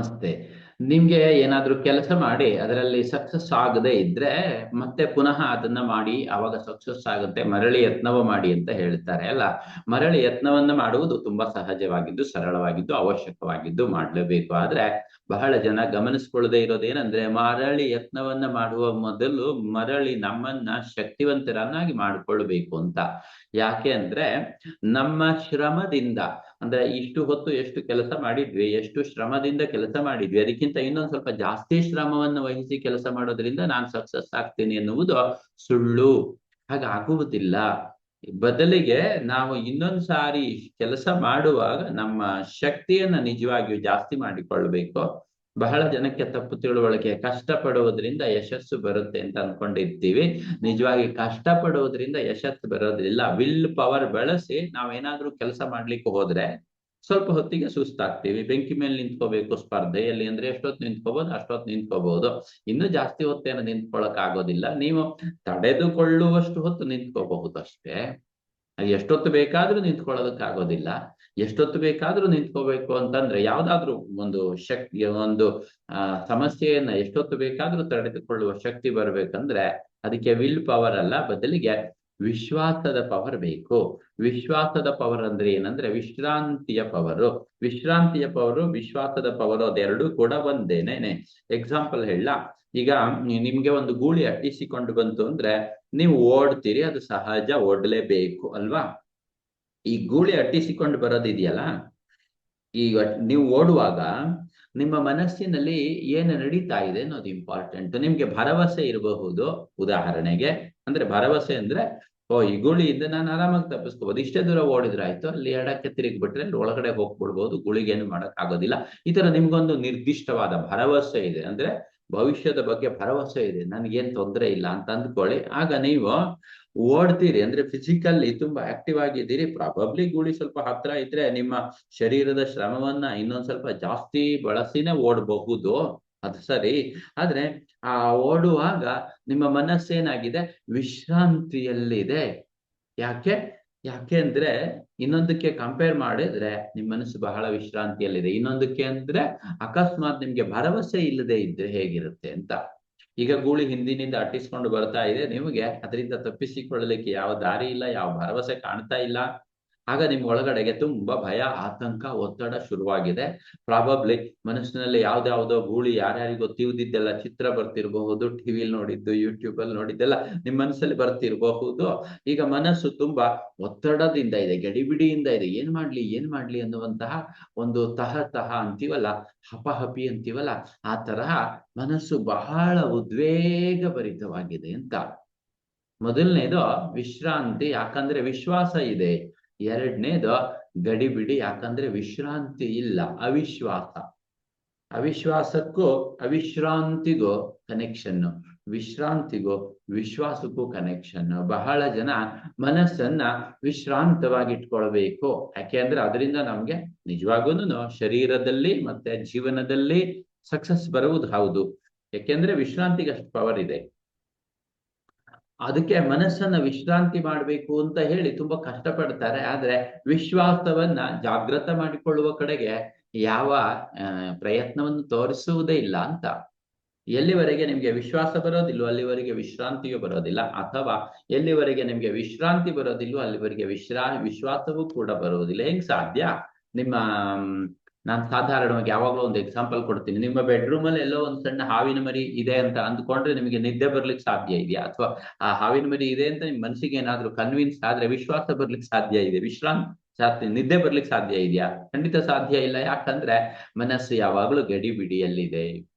ನಮಸ್ತೆ ನಿಮ್ಗೆ ಏನಾದ್ರೂ ಕೆಲಸ ಮಾಡಿ, ಅದರಲ್ಲಿ ಸಕ್ಸಸ್ ಆಗದೆ ಇದ್ರೆ ಮತ್ತೆ ಪುನಃ ಅದನ್ನ ಮಾಡಿ, ಅವಾಗ ಸಕ್ಸಸ್ ಆಗುತ್ತೆ, ಮರಳಿ ಯತ್ನವ ಮಾಡಿ ಅಂತ ಹೇಳ್ತಾರೆ ಅಲ್ಲ. ಮರಳಿ ಯತ್ನವನ್ನ ಮಾಡುವುದು ತುಂಬಾ ಸಹಜವಾಗಿದ್ದು, ಸರಳವಾಗಿದ್ದು, ಅವಶ್ಯಕವಾಗಿದ್ದು ಮಾಡಲೇಬೇಕು. ಆದ್ರೆ ಬಹಳ ಜನ ಗಮನಿಸ್ಕೊಳ್ಳದೆ ಇರೋದೇನಂದ್ರೆ ಮರಳಿ ಯತ್ನವನ್ನ ಮಾಡುವ ಮೊದಲು ಮರಳಿ ನಮ್ಮನ್ನ ಶಕ್ತಿವಂತರನ್ನಾಗಿ ಮಾಡಿಕೊಳ್ಬೇಕು ಅಂತ. ಯಾಕೆ ಅಂದ್ರೆ, ನಮ್ಮ ಶ್ರಮದಿಂದ ಅಂದ್ರೆ ಇಷ್ಟು ಹೊತ್ತು ಎಷ್ಟು ಕೆಲಸ ಮಾಡಿದ್ವಿ, ಎಷ್ಟು ಶ್ರಮದಿಂದ ಕೆಲಸ ಮಾಡಿದ್ವಿ, ಅದಕ್ಕಿಂತ ಇನ್ನೊಂದ್ ಸ್ವಲ್ಪ ಜಾಸ್ತಿ ಶ್ರಮವನ್ನು ವಹಿಸಿ ಕೆಲಸ ಮಾಡೋದ್ರಿಂದ ನಾನು ಸಕ್ಸಸ್ ಆಗ್ತೀನಿ ಎನ್ನುವುದು ಸುಳ್ಳು. ಹಾಗಾಗುವುದಿಲ್ಲ ಬದಲಿಗೆ ನಾವು ಇನ್ನೊಂದು ಸಾರಿ ಕೆಲಸ ಮಾಡುವಾಗ ನಮ್ಮ ಶಕ್ತಿಯನ್ನ ನಿಜವಾಗಿಯೂ ಜಾಸ್ತಿ ಮಾಡಿಕೊಳ್ಬೇಕು. ಬಹಳ ಜನಕ್ಕೆ ತಪ್ಪು ತಿಳುವಳಿಕೆ ಕಷ್ಟ ಪಡುವುದರಿಂದ ಯಶಸ್ಸು ಬರುತ್ತೆ ಅಂತ ಅನ್ಕೊಂಡಿರ್ತೀವಿ. ನಿಜವಾಗಿ ಕಷ್ಟ ಪಡುವುದರಿಂದ ಯಶಸ್ಸು ಬರೋದಿಲ್ಲ. ವಿಲ್ ಪವರ್ ಬಳಸಿ ನಾವೇನಾದ್ರೂ ಕೆಲಸ ಮಾಡ್ಲಿಕ್ಕೆ ಹೋದ್ರೆ ಸ್ವಲ್ಪ ಹೊತ್ತಿಗೆ ಸುಸ್ತಾಗ್ತೀವಿ. ಬೆಂಕಿ ಮೇಲೆ ನಿಂತ್ಕೋಬೇಕು ಸ್ಪರ್ಧೆಯಲ್ಲಿ ಅಂದ್ರೆ ಎಷ್ಟೊತ್ತು ನಿಂತ್ಕೋಬಹುದು ಅಷ್ಟೊತ್ತು ನಿಂತ್ಕೋಬಹುದು ಇನ್ನು ಜಾಸ್ತಿ ಹೊತ್ತೇನು ನಿಂತ್ಕೊಳಕ್ ಆಗೋದಿಲ್ಲ ನೀವು ತಡೆದುಕೊಳ್ಳುವಷ್ಟು ಹೊತ್ತು ನಿಂತ್ಕೋಬಹುದು ಅಷ್ಟೇ. ಎಷ್ಟೊತ್ತು ಬೇಕಾದ್ರೂ ನಿಂತ್ಕೊಳ್ಳೋದಕ್ಕೆ ಆಗೋದಿಲ್ಲ. ಎಷ್ಟೊತ್ತು ಬೇಕಾದ್ರೂ ನಿಂತ್ಕೋಬೇಕು ಅಂತಂದ್ರೆ ಯಾವ್ದಾದ್ರು ಒಂದು ಶಕ್ತಿ ಒಂದು ಸಮಸ್ಯೆಯನ್ನ ಎಷ್ಟೊತ್ತು ಬೇಕಾದ್ರೂ ತಡೆದುಕೊಳ್ಳುವ ಶಕ್ತಿ ಬರ್ಬೇಕಂದ್ರೆ ಅದಕ್ಕೆ ವಿಲ್ ಪವರ್ ಅಲ್ಲ, ಬದಲಿಗೆ ವಿಶ್ವಾಸದ ಪವರ್ ಬೇಕು. ವಿಶ್ವಾಸದ ಪವರ್ ಅಂದ್ರೆ ಏನಂದ್ರೆ ವಿಶ್ರಾಂತಿಯ ಪವರು ವಿಶ್ರಾಂತಿಯ ಪವರು ವಿಶ್ವಾಸದ ಪವರು ಅದೆರಡೂ ಕೂಡ ಒಂದೇನೇನೆ. ಎಕ್ಸಾಂಪಲ್ ಹೇಳ. ಈಗ ನಿಮ್ಗೆ ಒಂದು ಗೂಳಿ ಅಟ್ಟಿಸಿಕೊಂಡು ಬಂತು ಅಂದ್ರೆ ನೀವು ಓಡ್ತೀರಿ, ಅದು ಸಹಜ, ಓಡ್ಲೇಬೇಕು, ಅಲ್ವಾ? ಈ ಗೂಳಿ ಅಟ್ಟಿಸಿಕೊಂಡು ಬರೋದಿದೆಯಲ್ಲ ಈಗ ನೀವು ಓಡುವಾಗ ನಿಮ್ಮ ಮನಸ್ಸಿನಲ್ಲಿ ಏನು ನಡೀತಾ ಇದೆ ಅನ್ನೋದು ಇಂಪಾರ್ಟೆಂಟ್ ನಿಮ್ಗೆ ಭರವಸೆ ಇರಬಹುದು, ಉದಾಹರಣೆಗೆ. ಅಂದ್ರೆ ಭರವಸೆ ಅಂದ್ರೆ, ಓ, ಈ ಗುಳಿಯಿಂದ ನಾನು ಆರಾಮಾಗಿ ತಪ್ಪಿಸ್ಕೋಬಹುದು ಇಷ್ಟೇ ದೂರ ಓಡಿದ್ರೆ ಆಯ್ತು, ಅಲ್ಲಿ ಎಡಕ್ಕೆ ತಿರುಗಿಬಿಟ್ರೆ ಅಲ್ಲಿ ಒಳಗಡೆ ಹೋಗ್ಬಿಡ್ಬೋದು. ಗುಳಿಗೇನು ಮಾಡಕ್ ಆಗೋದಿಲ್ಲ ಈ ತರ ನಿಮ್ಗೊಂದು ನಿರ್ದಿಷ್ಟವಾದ ಭರವಸೆ ಇದೆ. ಅಂದ್ರೆ ಭವಿಷ್ಯದ ಬಗ್ಗೆ ಭರವಸೆ ಇದೆ, ನನಗೇನ್ ತೊಂದರೆ ಇಲ್ಲ ಅಂತ ಅಂದ್ಕೊಳ್ಳಿ. ಆಗ ನೀವು ಓಡ್ತೀರಿ, ಅಂದ್ರೆ ಫಿಸಿಕಲ್ಲಿ ತುಂಬಾ ಆಕ್ಟಿವ್ ಆಗಿದ್ದೀರಿ ಪ್ರಾಬಬ್ಲಿ ಗುಳಿ ಸ್ವಲ್ಪ ಹತ್ರ ಇದ್ರೆ ನಿಮ್ಮ ಶರೀರದ ಶ್ರಮವನ್ನ ಇನ್ನೊಂದ್ ಸ್ವಲ್ಪ ಜಾಸ್ತಿ ಬಳಸಿನೇ ಓಡಬಹುದು. ಅದು ಸರಿ. ಆದ್ರೆ ಆ ಓಡುವಾಗ ನಿಮ್ಮ ಮನಸ್ಸೇನಾಗಿದೆ? ವಿಶ್ರಾಂತಿಯಲ್ಲಿದೆ. ಯಾಕೆ? ಯಾಕೆ ಅಂದ್ರೆ ಇನ್ನೊಂದಕ್ಕೆ ಕಂಪೇರ್ ಮಾಡಿದ್ರೆ ನಿಮ್ ಮನಸ್ಸು ಬಹಳ ವಿಶ್ರಾಂತಿಯಲ್ಲಿದೆ. ಇನ್ನೊಂದಕ್ಕೆ ಅಂದ್ರೆ ಅಕಸ್ಮಾತ್ ನಿಮ್ಗೆ ಭರವಸೆ ಇಲ್ಲದೆ ಇದ್ರೆ ಹೇಗಿರುತ್ತೆ ಅಂತ. ಈಗ ಗೂಳಿ ಹಿಂದಿನಿಂದ ಅಟ್ಟಿಸ್ಕೊಂಡು ಬರ್ತಾ ಇದೆ. ನಿಮಗೆ ಅದರಿಂದ ತಪ್ಪಿಸಿಕೊಳ್ಳಲಿಕ್ಕೆ ಯಾವ ದಾರಿ ಇಲ್ಲ, ಯಾವ ಭರವಸೆ ಕಾಣ್ತಾ ಇಲ್ಲ. ಆಗ ನಿಮ್ ಒಳಗಡೆಗೆ ತುಂಬಾ ಭಯ, ಆತಂಕ, ಒತ್ತಡ ಶುರುವಾಗಿದೆ. ಪ್ರಾಬಬ್ಲಿ ಮನಸ್ಸಿನಲ್ಲಿ ಯಾವ್ದಾವ್ದೋ ಗೂಳಿ ಯಾರ್ಯಾರಿಗೋ ತೀವ್ದಿದ್ದೆಲ್ಲ ಚಿತ್ರ ಬರ್ತಿರಬಹುದು ಟಿವಿಲ್ ನೋಡಿದ್ದು ಯೂಟ್ಯೂಬ್ ಅಲ್ಲಿ ನೋಡಿದ್ದೆಲ್ಲ ನಿಮ್ ಮನಸ್ಸಲ್ಲಿ ಬರ್ತಿರಬಹುದು. ಈಗ ಮನಸ್ಸು ತುಂಬಾ ಒತ್ತಡದಿಂದ ಇದೆ, ಗಡಿಬಿಡಿಯಿಂದ ಇದೆ. ಏನ್ ಮಾಡ್ಲಿ ಏನ್ ಮಾಡ್ಲಿ ಅನ್ನುವಂತಹ ಒಂದು ತಹ ತಹ ಅಂತೀವಲ್ಲ ಹಪಹಪಿ ಅಂತೀವಲ್ಲ, ಆ ತರಹ ಮನಸ್ಸು ಬಹಳ ಉದ್ವೇಗ ಭರಿತವಾಗಿದೆ ಅಂತ. ಮೊದಲನೇದು ವಿಶ್ರಾಂತಿ, ಯಾಕಂದ್ರೆ ವಿಶ್ವಾಸ ಇದೆ. ಎರಡನೇದು ಗಡಿಬಿಡಿ, ಯಾಕಂದ್ರೆ ವಿಶ್ರಾಂತಿ ಇಲ್ಲ, ಅವಿಶ್ವಾಸ. ಅವಿಶ್ವಾಸಕ್ಕೂ ಅವಿಶ್ರಾಂತಿಗೂ ಕನೆಕ್ಷನ್ ವಿಶ್ರಾಂತಿಗೂ ವಿಶ್ವಾಸಕ್ಕೂ ಕನೆಕ್ಷನ್ ಬಹಳ ಜನ ಮನಸ್ಸನ್ನ ವಿಶ್ರಾಂತವಾಗಿ ಇಟ್ಕೊಳ್ಬೇಕು ಯಾಕೆಂದ್ರೆ ಅದರಿಂದ ನಮ್ಗೆ ನಿಜವಾಗೂನು ಶರೀರದಲ್ಲಿ ಮತ್ತೆ ಜೀವನದಲ್ಲಿ ಸಕ್ಸಸ್ ಬರುವುದು ಹೌದು. ಯಾಕೆಂದ್ರೆ ವಿಶ್ರಾಂತಿಗೆ ಅಷ್ಟು ಪವರ್ ಇದೆ. ಅದಕ್ಕೆ ಮನಸ್ಸನ್ನ ವಿಶ್ರಾಂತಿ ಮಾಡಬೇಕು ಅಂತ ಹೇಳಿ ತುಂಬಾ ಕಷ್ಟಪಡ್ತಾರೆ. ಆದ್ರೆ ವಿಶ್ವಾಸವನ್ನ ಜಾಗೃತ ಮಾಡಿಕೊಳ್ಳುವ ಕಡೆಗೆ ಯಾವ ಪ್ರಯತ್ನವನ್ನು ತೋರಿಸುವುದೇ ಇಲ್ಲ ಅಂತ. ಎಲ್ಲಿವರೆಗೆ ನಿಮ್ಗೆ ವಿಶ್ವಾಸ ಬರೋದಿಲ್ವೋ ಅಲ್ಲಿವರೆಗೆ ವಿಶ್ರಾಂತಿಯೂ ಬರೋದಿಲ್ಲ. ಅಥವಾ ಎಲ್ಲಿವರೆಗೆ ನಿಮ್ಗೆ ವಿಶ್ರಾಂತಿ ಬರೋದಿಲ್ವೋ ಅಲ್ಲಿವರೆಗೆ ವಿಶ್ರಾ, ವಿಶ್ವಾಸವೂ ಕೂಡ ಬರೋದಿಲ್ಲ ಹೆಂಗ್ ಸಾಧ್ಯ? ನಿಮ್ಮ ನಾನು ಸಾಧಾರಣವಾಗಿ ಯಾವಾಗಲೂ ಒಂದು ಎಕ್ಸಾಂಪಲ್ ಕೊಡ್ತೀನಿ. ನಿಮ್ಮ ಬೆಡ್ರೂಮ್ ಅಲ್ಲಿ ಎಲ್ಲೋ ಒಂದು ಸಣ್ಣ ಹಾವಿನ ಮರಿ ಇದೆ ಅಂತ ಅಂದ್ಕೊಂಡ್ರೆ ನಿಮಗೆ ನಿದ್ದೆ ಬರ್ಲಿಕ್ಕೆ ಸಾಧ್ಯ ಇದೆಯಾ? ಅಥವಾ ಆ ಹಾವಿನ ಮರಿ ಇದೆ ಅಂತ ನಿಮ್ ಮನಸ್ಸಿಗೆ ಏನಾದ್ರೂ ಕನ್ವಿನ್ಸ್ ಆದ್ರೆ ವಿಶ್ವಾಸ ಬರ್ಲಿಕ್ಕೆ ಸಾಧ್ಯ ಇದೆ ವಿಶ್ರಾಂತಿ ನಿದ್ದೆ ಬರ್ಲಿಕ್ಕೆ ಸಾಧ್ಯ ಇದೆಯಾ? ಖಂಡಿತ ಸಾಧ್ಯ ಇಲ್ಲ. ಯಾಕಂದ್ರೆ ಮನಸ್ಸು ಗಡಿ ಗಡಿಬಿಡಿಯಲ್ಲಿದೆ.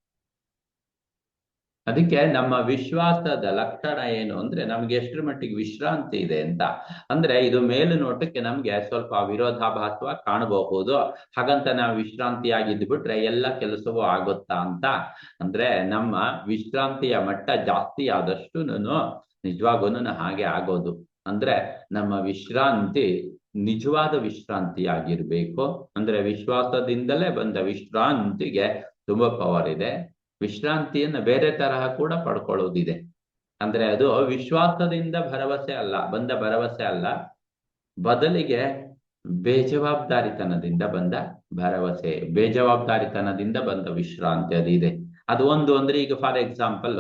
ಅದಕ್ಕೆ ನಮ್ಮ ವಿಶ್ವಾಸದ ಲಕ್ಷಣ ಏನು ಅಂದ್ರೆ ನಮ್ಗೆ ಎಷ್ಟರ ಮಟ್ಟಿಗೆ ವಿಶ್ರಾಂತಿ ಇದೆ ಅಂತ. ಅಂದ್ರೆ ಇದು ಮೇಲು ನೋಟಕ್ಕೆ ನಮ್ಗೆ ಸ್ವಲ್ಪ ವಿರೋಧಾಭಾಸವಾಗಿ ಕಾಣಬಹುದು. ಹಾಗಂತ ನಾವು ವಿಶ್ರಾಂತಿಯಾಗಿದ್ದು ಬಿಟ್ರೆ ಎಲ್ಲ ಕೆಲಸವೂ ಆಗುತ್ತಾ ಅಂತ. ಅಂದ್ರೆ ನಮ್ಮ ವಿಶ್ರಾಂತಿಯ ಮಟ್ಟ ಜಾಸ್ತಿ ಆದಷ್ಟು ನಿಜವಾಗೂ ಹಾಗೆ ಆಗೋದು. ಅಂದ್ರೆ ನಮ್ಮ ವಿಶ್ರಾಂತಿ ನಿಜವಾದ ವಿಶ್ರಾಂತಿಯಾಗಿರ್ಬೇಕು. ಅಂದ್ರೆ ವಿಶ್ವಾಸದಿಂದಲೇ ಬಂದ ವಿಶ್ರಾಂತಿಗೆ ತುಂಬಾ ಪವರ್ ಇದೆ. ವಿಶ್ರಾಂತಿಯನ್ನ ಬೇರೆ ತರಹ ಕೂಡ ಪಡ್ಕೊಳ್ಳೋದಿದೆ. ಅಂದ್ರೆ ಅದು ವಿಶ್ವಾಸದಿಂದ ಭರವಸೆ ಅಲ್ಲ, ಬಂದ ಭರವಸೆ ಅಲ್ಲ, ಬದಲಿಗೆ ಬೇಜವಾಬ್ದಾರಿತನದಿಂದ ಬಂದ ಭರವಸೆ, ಬೇಜವಾಬ್ದಾರಿತನದಿಂದ ಬಂದ ವಿಶ್ರಾಂತಿ ಅದು ಇದೆ. ಅದು ಒಂದು ಅಂದ್ರೆ ಈಗ ಫಾರ್ ಎಕ್ಸಾಂಪಲ್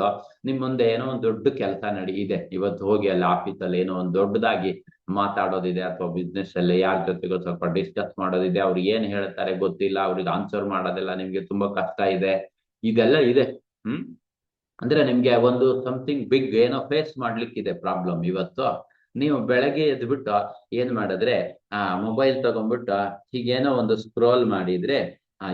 ನಿಮ್ ಮುಂದೆ ಏನೋ ಒಂದು ದೊಡ್ಡ ಕೆಲಸ ನಡಿ ಇದೆ ಇವತ್ತು ಹೋಗಿ ಅಲ್ಲಿ ಆಫೀಸಲ್ಲಿ ಏನೋ ಒಂದು ದೊಡ್ಡದಾಗಿ ಮಾತಾಡೋದಿದೆ ಅಥವಾ ಬಿಸ್ನೆಸ್ ಅಲ್ಲಿ ಯಾರ ಜೊತೆಗೋ ಸ್ವಲ್ಪ ಡಿಸ್ಕಸ್ ಮಾಡೋದಿದೆ, ಅವ್ರು ಏನ್ ಹೇಳ್ತಾರೆ ಗೊತ್ತಿಲ್ಲ, ಅವ್ರಿಗೆ ಆನ್ಸರ್ ಮಾಡೋದಿಲ್ಲ ನಿಮ್ಗೆ ತುಂಬಾ ಕಷ್ಟ ಇದೆ. ಇದೆಲ್ಲ ಇದೆ, ಹ್ಮ್? ಅಂದ್ರೆ ನಿಮ್ಗೆ ಒಂದು ಸಮಥಿಂಗ್ ಬಿಗ್ ಏನೋ ಫೇಸ್ ಮಾಡ್ಲಿಕ್ಕಿದೆ ಪ್ರಾಬ್ಲಮ್ ಇವತ್ತು. ನೀವು ಬೆಳಗ್ಗೆ ಎದ್ಬಿಟ್ಟು ಏನ್ ಮಾಡಿದ್ರೆ, ಆ ಮೊಬೈಲ್ ತಗೊಂಡ್ಬಿಟ್ಟು ಹೀಗೇನೋ ಒಂದು ಸ್ಕ್ರೋಲ್ ಮಾಡಿದ್ರೆ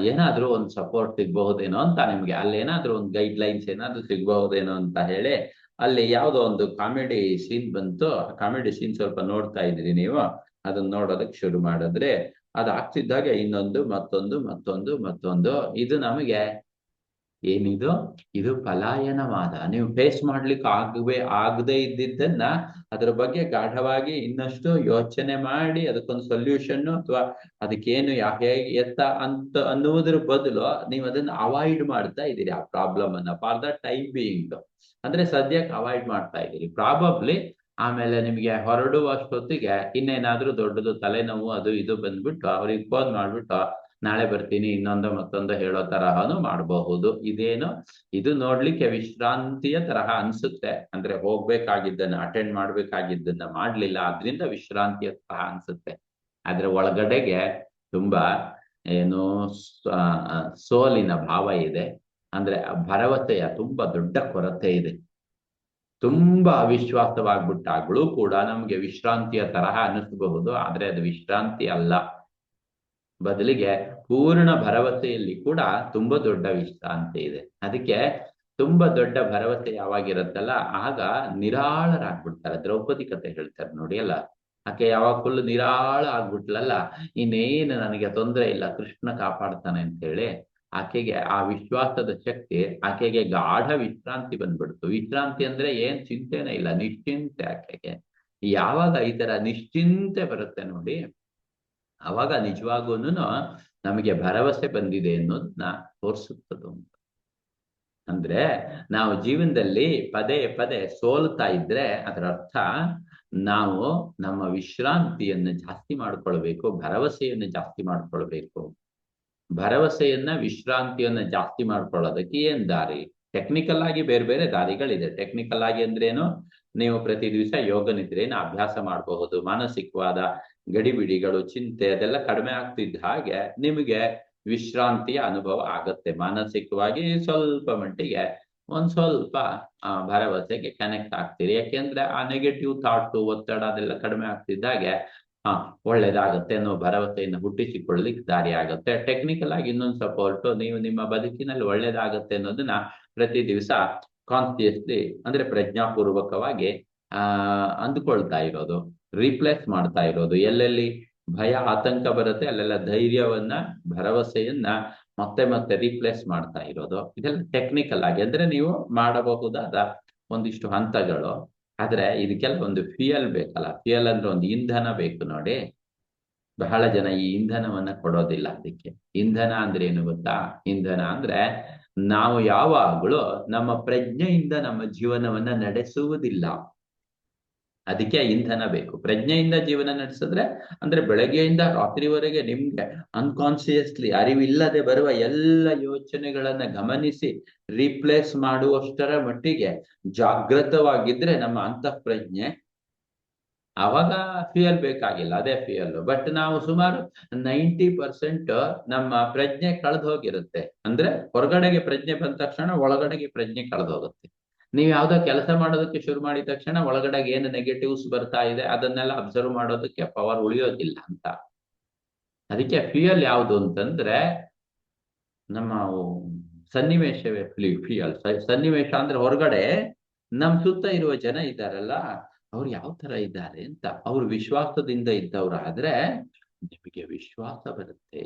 ಏನಾದ್ರೂ ಒಂದು ಸಪೋರ್ಟ್ ಸಿಗ್ಬಹುದೇನೋ ಅಂತ ನಿಮ್ಗೆ, ಅಲ್ಲಿ ಏನಾದ್ರೂ ಒಂದು ಗೈಡ್ ಲೈನ್ಸ್ ಏನಾದ್ರೂ ಸಿಗ್ಬಹುದೇನೋ ಅಂತ ಹೇಳಿ, ಅಲ್ಲಿ ಯಾವ್ದೋ ಒಂದು ಕಾಮಿಡಿ ಸೀನ್ ಬಂತು ಕಾಮಿಡಿ ಸೀನ್ ಸ್ವಲ್ಪ ನೋಡ್ತಾ ಇದ್ರಿ ನೀವು ಅದನ್ನ ನೋಡೋದಕ್ಕೆ ಶುರು ಮಾಡಿದ್ರೆ ಅದು ಆಗ್ತಿದ್ದಾಗ ಇನ್ನೊಂದು, ಮತ್ತೊಂದು ಮತ್ತೊಂದು ಮತ್ತೊಂದು. ಇದು ನಮಗೆ ಏನಿದು? ಇದು ಪಲಾಯನವಾದ. ನೀವು ಫೇಸ್ ಮಾಡ್ಲಿಕ್ಕೆ ಆಗವೇ, ಆಗದೆ ಇದ್ದಿದ್ದನ್ನ ಅದ್ರ ಬಗ್ಗೆ ಗಾಢವಾಗಿ ಇನ್ನಷ್ಟು ಯೋಚನೆ ಮಾಡಿ, ಅದಕ್ಕೊಂದು ಸೊಲ್ಯೂಷನ್ ಅಥವಾ ಅದಕ್ಕೇನು ಹೇಗೆ ಎತ್ತ ಅಂತ ಅನ್ನುವುದ್ರ ಬದಲು ನೀವು ಅದನ್ನ ಅವಾಯ್ಡ್ ಮಾಡ್ತಾ ಇದ್ದೀರಿ ಆ ಪ್ರಾಬ್ಲಮ್ ಅನ್ನ ಫಾರ್ ದ ಟೈಮ್ ಬೀಯಿಂಗ್ ಅಂದ್ರೆ ಸದ್ಯಕ್ಕೆ ಅವಾಯ್ಡ್ ಮಾಡ್ತಾ ಇದ್ದೀರಿ. ಪ್ರಾಬಬ್ಲಿ ಆಮೇಲೆ ನಿಮ್ಗೆ ಹೊರಡುವಷ್ಟೊತ್ತಿಗೆ ಇನ್ನೇನಾದ್ರೂ ದೊಡ್ಡದು ತಲೆನೋವು ಅದು ಇದು ಬಂದ್ಬಿಟ್ಟು ಅವ್ರಿಗೆ ಫೋನ್ ಮಾಡ್ಬಿಟ್ಟು ನಾಳೆ ಬರ್ತೀನಿ, ಇನ್ನೊಂದು ಮತ್ತೊಂದು ಹೇಳೋ ತರಹನು ಮಾಡಬಹುದು. ಇದೇನು, ಇದು ನೋಡ್ಲಿಕ್ಕೆ ವಿಶ್ರಾಂತಿಯ ತರಹ ಅನ್ಸುತ್ತೆ. ಅಂದ್ರೆ ಹೋಗ್ಬೇಕಾಗಿದ್ದನ್ನ ಅಟೆಂಡ್ ಮಾಡ್ಬೇಕಾಗಿದ್ದನ್ನ ಮಾಡ್ಲಿಲ್ಲ ಅದ್ರಿಂದ ವಿಶ್ರಾಂತಿಯ ತರಹ ಅನ್ಸುತ್ತೆ. ಆದ್ರೆ ಒಳಗಡೆಗೆ ತುಂಬಾ ಏನು ಸೋಲಿನ ಭಾವ ಇದೆ. ಅಂದ್ರೆ ಭರವಸೆಯ ತುಂಬಾ ದೊಡ್ಡ ಕೊರತೆ ಇದೆ. ತುಂಬಾ ಅವಿಶ್ವಾಸವಾಗ್ಬಿಟ್ಟಾಗ್ಲೂ ಕೂಡ ನಮ್ಗೆ ವಿಶ್ರಾಂತಿಯ ತರಹ ಅನಿಸಬಹುದು. ಆದ್ರೆ ಅದು ವಿಶ್ರಾಂತಿ ಅಲ್ಲ. ಬದಲಿಗೆ ಪೂರ್ಣ ಭರವಸೆಯಲ್ಲಿ ಕೂಡ ತುಂಬಾ ದೊಡ್ಡ ವಿಶ್ರಾಂತಿ ಇದೆ. ಅದಕ್ಕೆ ತುಂಬಾ ದೊಡ್ಡ ಭರವಸೆ ಯಾವಾಗಿರುತ್ತಲ್ಲ, ಆಗ ನಿರಾಳರಾಗ್ಬಿಡ್ತಾರೆ. ದ್ರೌಪದಿ ಕತೆ ಹೇಳ್ತಾರೆ ನೋಡಿ ಅಲ್ಲ. ಆಕೆ ಯಾವಾಗ ಫುಲ್ ನಿರಾಳ ಆಗ್ಬಿಟ್ಲಲ್ಲ, ಇನ್ನೇನು ನನಗೆ ತೊಂದರೆ ಇಲ್ಲ, ಕೃಷ್ಣ ಕಾಪಾಡ್ತಾನೆ ಅಂತ ಹೇಳಿ ಆಕೆಗೆ ಆ ವಿಶ್ವಾಸದ ಶಕ್ತಿ, ಆಕೆಗೆ ಗಾಢ ವಿಶ್ರಾಂತಿ ಬಂದ್ಬಿಡ್ತು. ವಿಶ್ರಾಂತಿ ಅಂದ್ರೆ ಏನ್ ಚಿಂತೆನೇ ಇಲ್ಲ, ನಿಶ್ಚಿಂತೆ ಆಕೆಗೆ. ಯಾವಾಗ ಈ ತರ ನಿಶ್ಚಿಂತೆ ಬರುತ್ತೆ ನೋಡಿ ಅವಾಗ ನಿಜವಾಗೂ ನಮಗೆ ಭರವಸೆ ಬಂದಿದೆ ಅನ್ನೋದನ್ನ ತೋರಿಸುತ್ತದೆ ಅಂದ್ರೆ ನಾವು ಜೀವನದಲ್ಲಿ ಪದೇ ಪದೇ ಸೋಲ್ತಾ ಇದ್ರೆ ಅದರ ಅರ್ಥ ನಾವು ನಮ್ಮ ವಿಶ್ರಾಂತಿಯನ್ನು ಜಾಸ್ತಿ ಮಾಡ್ಕೊಳ್ಬೇಕು, ಭರವಸೆಯನ್ನು ಜಾಸ್ತಿ ಮಾಡ್ಕೊಳ್ಬೇಕು. ಭರವಸೆಯನ್ನ, ವಿಶ್ರಾಂತಿಯನ್ನ ಜಾಸ್ತಿ ಮಾಡ್ಕೊಳ್ಳೋದಕ್ಕೆ ಏನ್ ದಾರಿ? ಟೆಕ್ನಿಕಲ್ ಆಗಿ ಬೇರೆ ಬೇರೆ ದಾರಿಗಳಿದೆ. ಟೆಕ್ನಿಕಲ್ ಆಗಿ ಅಂದ್ರೇನು, ನೀವು ಪ್ರತಿ ದಿವಸ ಯೋಗ ನಿದ್ರೆಯನ್ನು ಅಭ್ಯಾಸ ಮಾಡಬಹುದು, ಮಾನಸಿಕವಾದ ಗಡಿಬಿಡಿಗಳು, ಚಿಂತೆ ಅದೆಲ್ಲ ಕಡಿಮೆ ಆಗ್ತಿದ್ದ ಹಾಗೆ ನಿಮಗೆ ವಿಶ್ರಾಂತಿಯ ಅನುಭವ ಆಗುತ್ತೆ. ಮಾನಸಿಕವಾಗಿ ಸ್ವಲ್ಪ ಮಟ್ಟಿಗೆ ಒಂದ್ ಸ್ವಲ್ಪ ಭರವಸೆಗೆ ಕನೆಕ್ಟ್ ಆಗ್ತೀರಿ. ಯಾಕೆಂದ್ರೆ ಆ ನೆಗೆಟಿವ್ ಥಾಟ್ ಒತ್ತಡ ಅದೆಲ್ಲ ಕಡಿಮೆ ಆಗ್ತಿದ್ದಾಗೆ ಹಾ, ಒಳ್ಳೇದಾಗುತ್ತೆ ಅನ್ನೋ ಭರವಸೆಯನ್ನು ಹುಟ್ಟಿಸಿಕೊಳ್ಳಲಿಕ್ಕೆ ದಾರಿ ಆಗುತ್ತೆ. ಟೆಕ್ನಿಕಲ್ ಆಗಿ ಇನ್ನೊಂದು ಸಪೋರ್ಟ್ ನೀವು ನಿಮ್ಮ ಬದುಕಿನಲ್ಲಿ ಒಳ್ಳೇದಾಗತ್ತೆ ಅನ್ನೋದನ್ನ ಪ್ರತಿ ದಿವಸ ಕಾನ್ಸಿಯಸ್ಲಿ ಅಂದ್ರೆ ಪ್ರಜ್ಞಾಪೂರ್ವಕವಾಗಿ, ಆ, ಅಂದುಕೊಳ್ತಾ ಇರೋದು. ರಿಪ್ಲೇಸ್ ಮಾಡ್ತಾ ಇರೋದು. ಎಲ್ಲೆಲ್ಲಿ ಭಯ, ಆತಂಕ ಬರುತ್ತೆ, ಅಲ್ಲೆಲ್ಲ ಧೈರ್ಯವನ್ನ, ಭರವಸೆಯನ್ನ ಮತ್ತೆ ಮತ್ತೆ ರೀಪ್ಲೇಸ್ ಮಾಡ್ತಾ ಇರೋದು. ಇದೆಲ್ಲ ಟೆಕ್ನಿಕಲ್ ಆಗಿ ಅಂದ್ರೆ ನೀವು ಮಾಡಬಹುದಾದ ಒಂದಿಷ್ಟು ಹಂತಗಳು. ಆದ್ರೆ ಇದಕ್ಕೆಲ್ಲ ಒಂದು ಫ್ಯೂಯಲ್ ಬೇಕಲ್ಲ. ಫ್ಯೂಯಲ್ ಅಂದ್ರೆ ಒಂದು ಇಂಧನ ಬೇಕು ನೋಡಿ. ಬಹಳ ಜನ ಈ ಇಂಧನವನ್ನ ಕೊಡೋದಿಲ್ಲ ಅದಕ್ಕೆ. ಇಂಧನ ಅಂದ್ರೆ ಏನು ಗೊತ್ತಾ? ಇಂಧನ ಅಂದ್ರೆ ನಾವು ಯಾವಾಗಲೂ ನಮ್ಮ ಪ್ರಜ್ಞೆಯಿಂದ ನಮ್ಮ ಜೀವನವನ್ನ ನಡೆಸುವುದಿಲ್ಲ. ಅದಕ್ಕೆ ಇಂಧನ ಬೇಕು. ಪ್ರಜ್ಞೆಯಿಂದ ಜೀವನ ನಡೆಸಿದ್ರೆ, ಅಂದ್ರೆ ಬೆಳಗ್ಗೆಯಿಂದ ರಾತ್ರಿವರೆಗೆ ನಿಮ್ಗೆ ಅನ್ಕಾನ್ಸಿಯಸ್ಲಿ ಅರಿವಿಲ್ಲದೆ ಬರುವ ಎಲ್ಲ ಯೋಚನೆಗಳನ್ನ ಗಮನಿಸಿ ರೀಪ್ಲೇಸ್ ಮಾಡುವಷ್ಟರ ಮಟ್ಟಿಗೆ ಜಾಗೃತವಾಗಿದ್ರೆ ನಮ್ಮ ಅಂತಃಪ್ರಜ್ಞೆ ಅವಾಗ ಫ್ಯೂಯಲ್ ಬೇಕಾಗಿಲ್ಲ, ಅದೇ ಫ್ಯೂಯಲ್ ಬಟ್ ನಾವು ಸುಮಾರು ನೈಂಟಿ ಪರ್ಸೆಂಟ್ ನಮ್ಮ ಪ್ರಜ್ಞೆ ಕಳೆದು ಹೋಗಿರುತ್ತೆ. ಅಂದ್ರೆ ಹೊರಗಡೆಗೆ ಪ್ರಜ್ಞೆ ಬಂದ ತಕ್ಷಣ ಒಳಗಡೆಗೆ ಪ್ರಜ್ಞೆ ಕಳೆದು ಹೋಗುತ್ತೆ. ನೀವು ಯಾವ್ದೋ ಕೆಲಸ ಮಾಡೋದಕ್ಕೆ ಶುರು ಮಾಡಿದ ತಕ್ಷಣ ಒಳಗಡೆ ಏನು ನೆಗೆಟಿವ್ಸ್ ಬರ್ತಾ ಇದೆ, ಅದನ್ನೆಲ್ಲ ಅಬ್ಸರ್ವ್ ಮಾಡೋದಕ್ಕೆ ಪವರ್ ಉಳಿಯೋದಿಲ್ಲ ಅಂತ. ಅದಕ್ಕೆ ಫ್ಯೂಯಲ್ ಯಾವುದು ಅಂತಂದ್ರೆ ನಮ್ಮ ಸನ್ನಿವೇಶವೇ ಫ್ಯೂಯಲ್ ಸನ್ನಿವೇಶ ಅಂದ್ರೆ ಹೊರಗಡೆ ನಮ್ ಸುತ್ತ ಇರುವ ಜನ ಇದ್ದಾರಲ್ಲ, ಅವ್ರು ಯಾವ ತರ ಇದ್ದಾರೆ ಅಂತ. ಅವ್ರು ವಿಶ್ವಾಸದಿಂದ ಇದ್ದವ್ರಾದ್ರೆ ನಿಮಗೆ ವಿಶ್ವಾಸ ಬರುತ್ತೆ.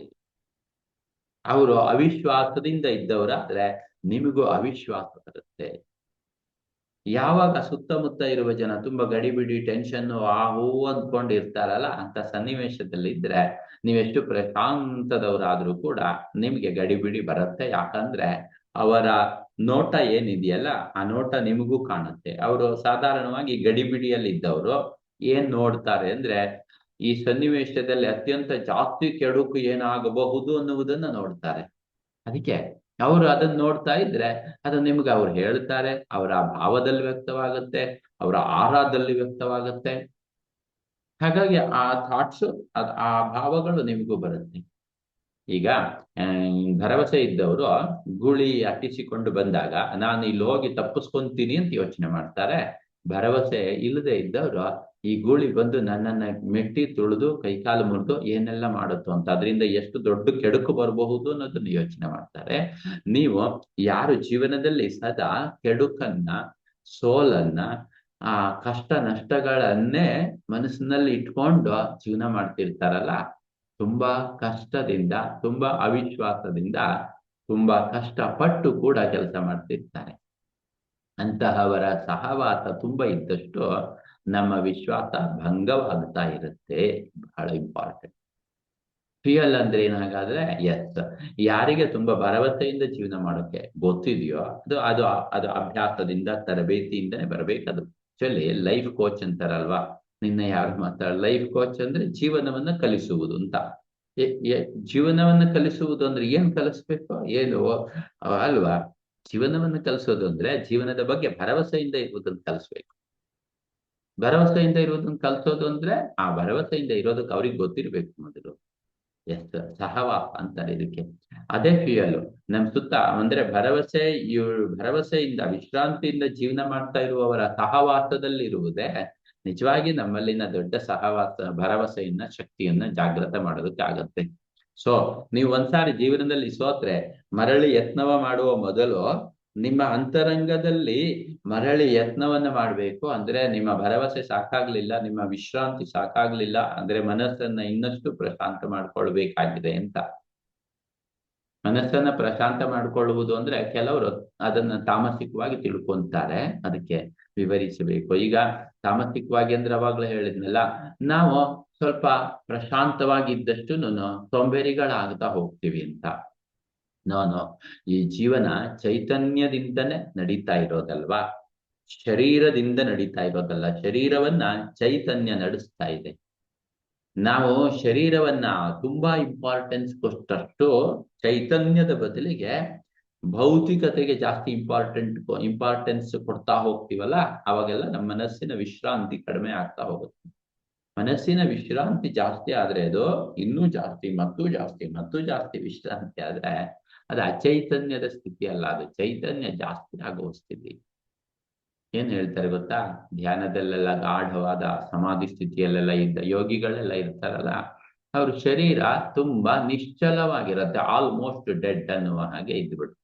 ಅವರು ಅವಿಶ್ವಾಸದಿಂದ ಇದ್ದವರಾದ್ರೆ ನಿಮಗೂ ಅವಿಶ್ವಾಸ ಬರುತ್ತೆ. ಯಾವಾಗ ಸುತ್ತಮುತ್ತ ಇರುವ ಜನ ತುಂಬಾ ಗಡಿಬಿಡಿ ಟೆನ್ಷನ್ ಆ ಹೂ ಅಂದ್ಕೊಂಡು ಇರ್ತಾರಲ್ಲ ಅಂತ ಸನ್ನಿವೇಶದಲ್ಲಿ ಇದ್ರೆ ನೀವೆಷ್ಟು ಪ್ರಶಾಂತದವರಾದ್ರೂ ಕೂಡ ನಿಮ್ಗೆ ಗಡಿಬಿಡಿ ಬರುತ್ತೆ. ಯಾಕಂದ್ರೆ ಅವರ ನೋಟ ಏನಿದೆಯಲ್ಲ, ಆ ನೋಟ ನಿಮಗೂ ಕಾಣುತ್ತೆ. ಅವರು ಸಾಧಾರಣವಾಗಿ ಗಡಿಬಿಡಿಯಲ್ಲಿ ಇದ್ದವರು ಏನ್ ನೋಡ್ತಾರೆ ಅಂದ್ರೆ, ಈ ಸನ್ನಿವೇಶದಲ್ಲಿ ಅತ್ಯಂತ ಜಾಸ್ತಿ ಕೆಡುಕು ಏನಾಗಬಹುದು ಅನ್ನುವುದನ್ನ ನೋಡ್ತಾರೆ. ಅದಕ್ಕೆ ಅವರು ಅದನ್ನ ನೋಡ್ತಾ ಇದ್ರೆ ಅದು ನಿಮ್ಗೆ ಅವ್ರು ಹೇಳ್ತಾರೆ, ಅವರ ಭಾವದಲ್ಲಿ ವ್ಯಕ್ತವಾಗುತ್ತೆ, ಅವರ ಆಹಾರದಲ್ಲಿ ವ್ಯಕ್ತವಾಗುತ್ತೆ. ಹಾಗಾಗಿ ಆ ಥಾಟ್ಸ್ ಆ ಭಾವಗಳು ನಿಮಗೂ ಬರುತ್ತೆ. ಈಗ ಭರವಸೆ ಇದ್ದವರು ಗುಳಿ ಅಟ್ಟಿಸಿಕೊಂಡು ಬಂದಾಗ, ನಾನು ಇಲ್ಲಿ ಹೋಗಿ ತಪ್ಪಿಸ್ಕೊಂತೀನಿ ಅಂತ ಯೋಚನೆ ಮಾಡ್ತಾರೆ. ಭರವಸೆ ಇಲ್ಲದೆ ಇದ್ದವರು ಈ ಗೂಳಿ ಬಂದು ನನ್ನನ್ನ ಮೆಟ್ಟಿ ತುಳಿದು ಕೈಕಾಲು ಮುರಿದು ಏನೆಲ್ಲ ಮಾಡುತ್ತೋ ಅಂತ, ಅದರಿಂದ ಎಷ್ಟು ದೊಡ್ಡ ಕೆಡುಕು ಬರಬಹುದು ಅನ್ನೋದನ್ನ ಯೋಚನೆ ಮಾಡ್ತಾರೆ. ನೀವು ಯಾರು ಜೀವನದಲ್ಲಿ ಸದಾ ಕೆಡುಕನ್ನ, ಸೋಲನ್ನ, ಆ ಕಷ್ಟ ನಷ್ಟಗಳನ್ನೇ ಮನಸ್ಸಿನಲ್ಲಿ ಇಟ್ಕೊಂಡು ಜೀವನ ಮಾಡ್ತಿರ್ತಾರಲ್ಲ, ತುಂಬಾ ಕಷ್ಟದಿಂದ, ತುಂಬಾ ಅವಿಶ್ವಾಸದಿಂದ, ತುಂಬಾ ಕಷ್ಟಪಟ್ಟು ಕೂಡ ಕೆಲಸ ಮಾಡ್ತಿರ್ತಾರೆ. ಅಂತಹವರ ಸಹವಾಸ ತುಂಬಾ ಇದ್ದಷ್ಟು ನಮ್ಮ ವಿಶ್ವಾಸ ಭಂಗವಾಗ್ತಾ ಇರುತ್ತೆ. ಬಹಳ ಇಂಪಾರ್ಟೆಂಟ್ ಫಿಯಲ್ ಅಂದ್ರೆ ಏನಾಗಾದ್ರೆ ಎಸ್ ಯಾರಿಗೆ ತುಂಬಾ ಭರವಸೆಯಿಂದ ಜೀವನ ಮಾಡೋಕೆ ಗೊತ್ತಿದೆಯೋ, ಅದು ಅದು ಅದು ಅಭ್ಯಾಸದಿಂದ, ತರಬೇತಿಯಿಂದನೇ ಬರಬೇಕದು ಆಕ್ಚುಲಿ ಲೈಫ್ ಕೋಚ್ ಅಂತಾರಲ್ವಾ? ನಿನ್ನೆ ಯಾರು ಮಾತಾಡ ಲೈಫ್ ಕೋಚ್ ಅಂದ್ರೆ ಜೀವನವನ್ನ ಕಲಿಸುವುದು ಅಂತ. ಜೀವನವನ್ನ ಕಲಿಸುವುದು ಅಂದ್ರೆ ಏನ್ ಕಲಿಸ್ಬೇಕು? ಏನು? ಅಲ್ವಾ? ಜೀವನವನ್ನ ಕಲಿಸೋದು ಅಂದ್ರೆ ಜೀವನದ ಬಗ್ಗೆ ಭರವಸೆಯಿಂದ ಇರುವುದನ್ನು ಕಲಿಸ್ಬೇಕು. ಭರವಸೆಯಿಂದ ಇರುವುದನ್ನು ಕಲಿಸೋದು ಅಂದ್ರೆ ಆ ಭರವಸೆಯಿಂದ ಇರೋದಕ್ಕೆ ಅವ್ರಿಗೆ ಗೊತ್ತಿರ್ಬೇಕು ಮೊದಲು. ಎಸ್ ಸಹವ ಅಂತಾರೆ ಇದಕ್ಕೆ ಅದೇ ಫ್ಯೂಯಲ್ ನಮ್ ಸುತ್ತ ಅಂದ್ರೆ ಭರವಸೆ ಭರವಸೆಯಿಂದ, ವಿಶ್ರಾಂತಿಯಿಂದ ಜೀವನ ಮಾಡ್ತಾ ಇರುವವರ ಸಹವಾಸದಲ್ಲಿ ಇರುವುದೇ ನಿಜವಾಗಿ ನಮ್ಮಲ್ಲಿನ ದೊಡ್ಡ ಸಹವಾಸ, ಭರವಸೆಯನ್ನ, ಶಕ್ತಿಯನ್ನ ಜಾಗೃತ ಮಾಡೋದಕ್ಕೆ ಆಗತ್ತೆ ಸೊ ನೀವು ಒಂದ್ಸಾರಿ ಜೀವನದಲ್ಲಿ ಸೋತ್ರೆ ಮರಳಿ ಯತ್ನವ ಮಾಡುವ ಮೊದಲು ನಿಮ್ಮ ಅಂತರಂಗದಲ್ಲಿ ಮರಳಿ ಯತ್ನವನ್ನ ಮಾಡಬೇಕು ಅಂದ್ರೆ ನಿಮ್ಮ ಭರವಸೆ ಸಾಕಾಗ್ಲಿಲ್ಲ, ನಿಮ್ಮ ವಿಶ್ರಾಂತಿ ಸಾಕಾಗ್ಲಿಲ್ಲ ಅಂದ್ರೆ ಮನಸ್ಸನ್ನ ಇನ್ನಷ್ಟು ಪ್ರಶಾಂತ ಮಾಡ್ಕೊಳ್ಬೇಕಾಗಿದೆ ಅಂತ. ಮನಸ್ಸನ್ನ ಪ್ರಶಾಂತ ಮಾಡ್ಕೊಳ್ಳುವುದು ಅಂದ್ರೆ ಕೆಲವರು ಅದನ್ನ ತಾಮಸಿಕವಾಗಿ ತಿಳ್ಕೊಂತಾರೆ, ಅದಕ್ಕೆ ವಿವರಿಸಬೇಕು. ಈಗ ತಾಮಸಿಕವಾಗಿ ಅಂದ್ರೆ ಅವಾಗ್ಲೇ ಹೇಳಿದ್ನಲ್ಲ, ನಾವು ಸ್ವಲ್ಪ ಪ್ರಶಾಂತವಾಗಿದ್ದಷ್ಟು ಸೋಂಬೇರಿಗಳಾಗ್ತಾ ಹೋಗ್ತೀವಿ ಅಂತ. ನಾನು ಈ ಜೀವನ ಚೈತನ್ಯದಿಂದನೇ ನಡೀತಾ ಇರೋದಲ್ವಾ? ಶರೀರದಿಂದ ನಡೀತಾ ಇರೋದಲ್ಲ. ಶರೀರವನ್ನ ಚೈತನ್ಯ ನಡೆಸ್ತಾ ಇದೆ. ನಾವು ಶರೀರವನ್ನ ತುಂಬಾ ಇಂಪಾರ್ಟೆನ್ಸ್ ಕೊಟ್ಟಷ್ಟು ಚೈತನ್ಯದ ಬದಲಿಗೆ ಭೌತಿಕತೆಗೆ ಜಾಸ್ತಿ ಇಂಪಾರ್ಟೆಂಟ್ ಇಂಪಾರ್ಟೆನ್ಸ್ ಕೊಡ್ತಾ ಹೋಗ್ತೀವಲ್ಲ? ಅವಾಗೆಲ್ಲ ನಮ್ಮ ಮನಸ್ಸಿನ ವಿಶ್ರಾಂತಿ ಕಡಿಮೆ ಆಗ್ತಾ ಹೋಗುತ್ತೆ. ಮನಸ್ಸಿನ ವಿಶ್ರಾಂತಿ ಜಾಸ್ತಿ ಆದ್ರೆ ಅದು ಇನ್ನೂ ಜಾಸ್ತಿ, ಮತ್ತು ಜಾಸ್ತಿ ಮತ್ತು ಜಾಸ್ತಿ ವಿಶ್ರಾಂತಿ ಆದ್ರೆ ಅದು ಅಚೈತನ್ಯದ ಸ್ಥಿತಿ ಅಲ್ಲ ಅದು ಚೈತನ್ಯ ಜಾಸ್ತಿ ಆಗುವ ಸ್ಥಿತಿ. ಏನ್ ಹೇಳ್ತಾರೆ ಗೊತ್ತಾ? ಧ್ಯಾನದಲ್ಲೆಲ್ಲ ಗಾಢವಾದ ಸಮಾಧಿ ಸ್ಥಿತಿಯಲ್ಲೆಲ್ಲ ಇದ್ದ ಯೋಗಿಗಳೆಲ್ಲ ಇರ್ತಾರಲ್ಲ, ಅವ್ರ ಶರೀರ ತುಂಬಾ ನಿಶ್ಚಲವಾಗಿರುತ್ತೆ ಆಲ್ಮೋಸ್ಟ್ ಡೆಡ್ ಅನ್ನುವ ಹಾಗೆ ಇದ್ಬಿಡುತ್ತೆ.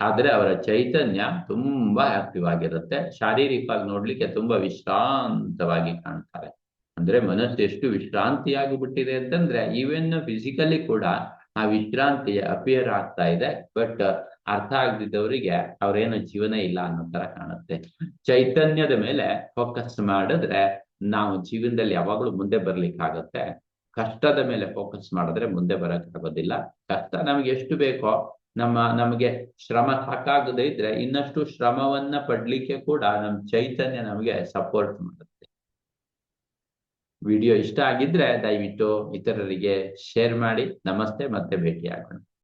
ಆದ್ರೆ ಅವರ ಚೈತನ್ಯ ತುಂಬಾ ಆಕ್ಟಿವ್ ಆಗಿರುತ್ತೆ. ಶಾರೀರಿಕವಾಗಿ ನೋಡ್ಲಿಕ್ಕೆ ತುಂಬಾ ವಿಶ್ರಾಂತವಾಗಿ ಕಾಣ್ತಾರೆ. ಅಂದ್ರೆ ಮನಸ್ಸು ಎಷ್ಟು ವಿಶ್ರಾಂತಿಯಾಗಿ ಬಿಟ್ಟಿದೆ ಅಂತಂದ್ರೆ ಈವನ್ ಫಿಸಿಕಲಿ ಕೂಡ ಆ ವಿಶ್ರಾಂತಿ ಅಪಿಯರ್ ಆಗ್ತಾ ಇದೆ. ಬಟ್ ಅರ್ಥ ಆಗದಿದ್ದವರಿಗೆ ಅವ್ರೇನು ಜೀವನ ಇಲ್ಲ ಅನ್ನೋ ತರ ಕಾಣುತ್ತೆ. ಚೈತನ್ಯದ ಮೇಲೆ ಫೋಕಸ್ ಮಾಡಿದ್ರೆ ನಾವು ಜೀವನದಲ್ಲಿ ಯಾವಾಗಲೂ ಮುಂದೆ ಬರ್ಲಿಕ್ಕಾಗತ್ತೆ. ಕಷ್ಟದ ಮೇಲೆ ಫೋಕಸ್ ಮಾಡಿದ್ರೆ ಮುಂದೆ ಬರಕ್ಕಾಗೋದಿಲ್ಲ. ಕಷ್ಟ ನಮ್ಗೆ ಎಷ್ಟು ಬೇಕೋ ನಮ್ಮ, ನಮಗೆ ಶ್ರಮ ಸಾಕಾಗದೇ ಇದ್ರೆ ಇನ್ನಷ್ಟು ಶ್ರಮವನ್ನ ಪಡ್ಲಿಕ್ಕೆ ಕೂಡ ನಮ್ ಚೈತನ್ಯ ನಮಗೆ ಸಪೋರ್ಟ್ ಮಾಡುತ್ತೆ. ವಿಡಿಯೋ ಇಷ್ಟ ಆಗಿದ್ರೆ ದಯವಿಟ್ಟು ಇತರರಿಗೆ ಶೇರ್ ಮಾಡಿ. ನಮಸ್ತೆ ಮತ್ತೆ ಭೇಟಿ ಆಗೋಣ